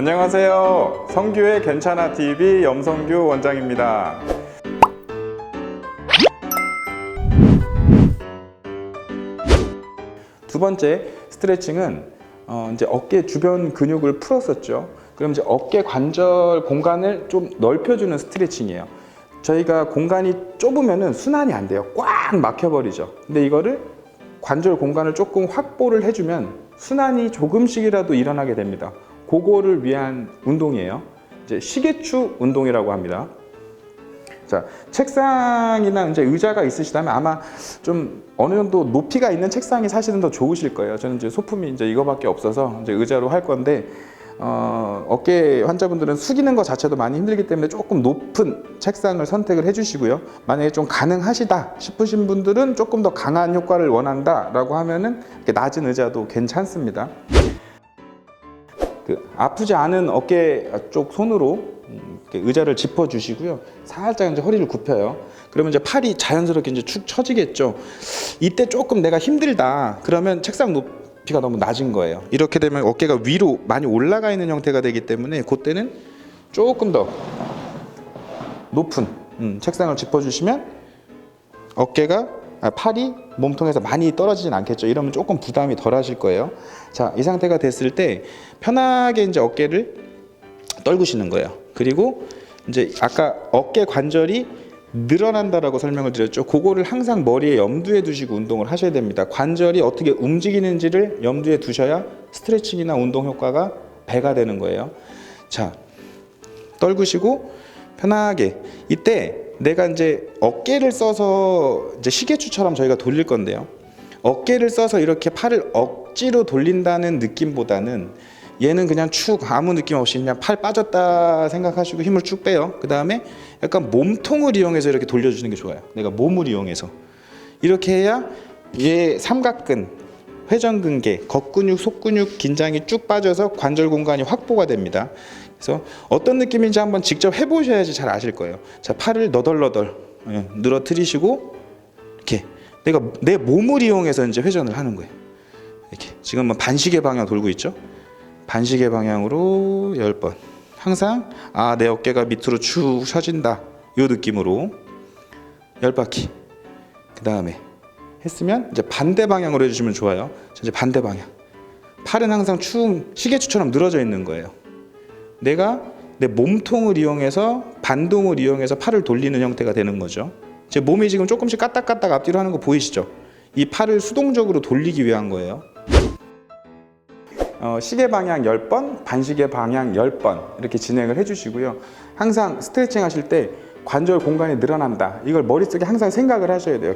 안녕하세요. 성규의 괜찮아 TV 염성규 원장입니다. 두 번째 스트레칭은 어, 이제 어깨 주변 근육을 풀었었죠. 그럼 이제 어깨 관절 공간을 좀 넓혀주는 스트레칭이에요. 저희가 공간이 좁으면은 순환이 안 돼요. 꽉 막혀버리죠. 근데 이거를 관절 공간을 조금 확보를 해주면 순환이 조금씩이라도 일어나게 됩니다. 그거를 위한 운동이에요. 이제 시계추 운동이라고 합니다. 자, 책상이나 이제 의자가 있으시다면 아마 좀 어느 정도 높이가 있는 책상이 사실은 더 좋으실 거예요. 저는 이제 소품이 이제 이거밖에 없어서 이제 의자로 할 건데 어, 어깨 환자분들은 숙이는 것 자체도 많이 힘들기 때문에 조금 높은 책상을 선택을 해주시고요. 만약에 좀 가능하시다 싶으신 분들은 조금 더 강한 효과를 원한다라고 하면은 낮은 의자도 괜찮습니다. 그 아프지 않은 어깨 쪽 손으로 의자를 짚어 주시고요. 살짝 이제 허리를 굽혀요. 그러면 이제 팔이 자연스럽게 이제 축 처지겠죠. 이때 조금 내가 힘들다. 그러면 책상 높이가 너무 낮은 거예요. 이렇게 되면 어깨가 위로 많이 올라가 있는 형태가 되기 때문에 그때는 조금 더 높은 음, 책상을 짚어 주시면 어깨가 아, 팔이 몸통에서 많이 떨어지진 않겠죠. 이러면 조금 부담이 덜 하실 거예요. 자, 이 상태가 됐을 때 편하게 이제 어깨를 떨구시는 거예요. 그리고 이제 아까 어깨 관절이 늘어난다라고 설명을 드렸죠. 그거를 항상 머리에 염두에 두시고 운동을 하셔야 됩니다. 관절이 어떻게 움직이는지를 염두에 두셔야 스트레칭이나 운동 효과가 배가 되는 거예요. 자, 떨구시고 편하게 이때 내가 이제 어깨를 써서 이제 시계추처럼 저희가 돌릴 건데요. 어깨를 써서 이렇게 팔을 억지로 돌린다는 느낌보다는 얘는 그냥 축 아무 느낌 없이 그냥 팔 빠졌다 생각하시고 힘을 쭉 빼요. 그 다음에 약간 몸통을 이용해서 이렇게 돌려주는 게 좋아요. 내가 몸을 이용해서 이렇게 해야 얘 삼각근, 회전근개, 겉근육, 속근육 긴장이 쭉 빠져서 관절 공간이 확보가 됩니다. 그래서 어떤 느낌인지 한번 직접 해보셔야지 잘 아실 거예요. 자, 팔을 너덜너덜 예, 늘어뜨리시고 이렇게 내가 내 몸을 이용해서 이제 회전을 하는 거예요. 이렇게 지금 뭐 반시계 방향 돌고 있죠. 반시계 방향으로 10번. 항상 아, 내 어깨가 밑으로 쭉 처진다. 요 느낌으로 10바퀴. 그다음에 했으면 이제 반대 방향으로 해 주시면 좋아요. 자, 이제 반대 방향. 팔은 항상 축 시계추처럼 늘어져 있는 거예요. 내가 내 몸통을 이용해서 반동을 이용해서 팔을 돌리는 형태가 되는 거죠. 제 몸이 지금 조금씩 까딱까딱 앞뒤로 하는 거 보이시죠? 이 팔을 수동적으로 돌리기 위한 거예요. 어, 시계 방향 10번, 반시계 방향 10번 이렇게 진행을 해주시고요. 항상 스트레칭 하실 때 관절 공간이 늘어난다. 이걸 머릿속에 항상 생각을 하셔야 돼요.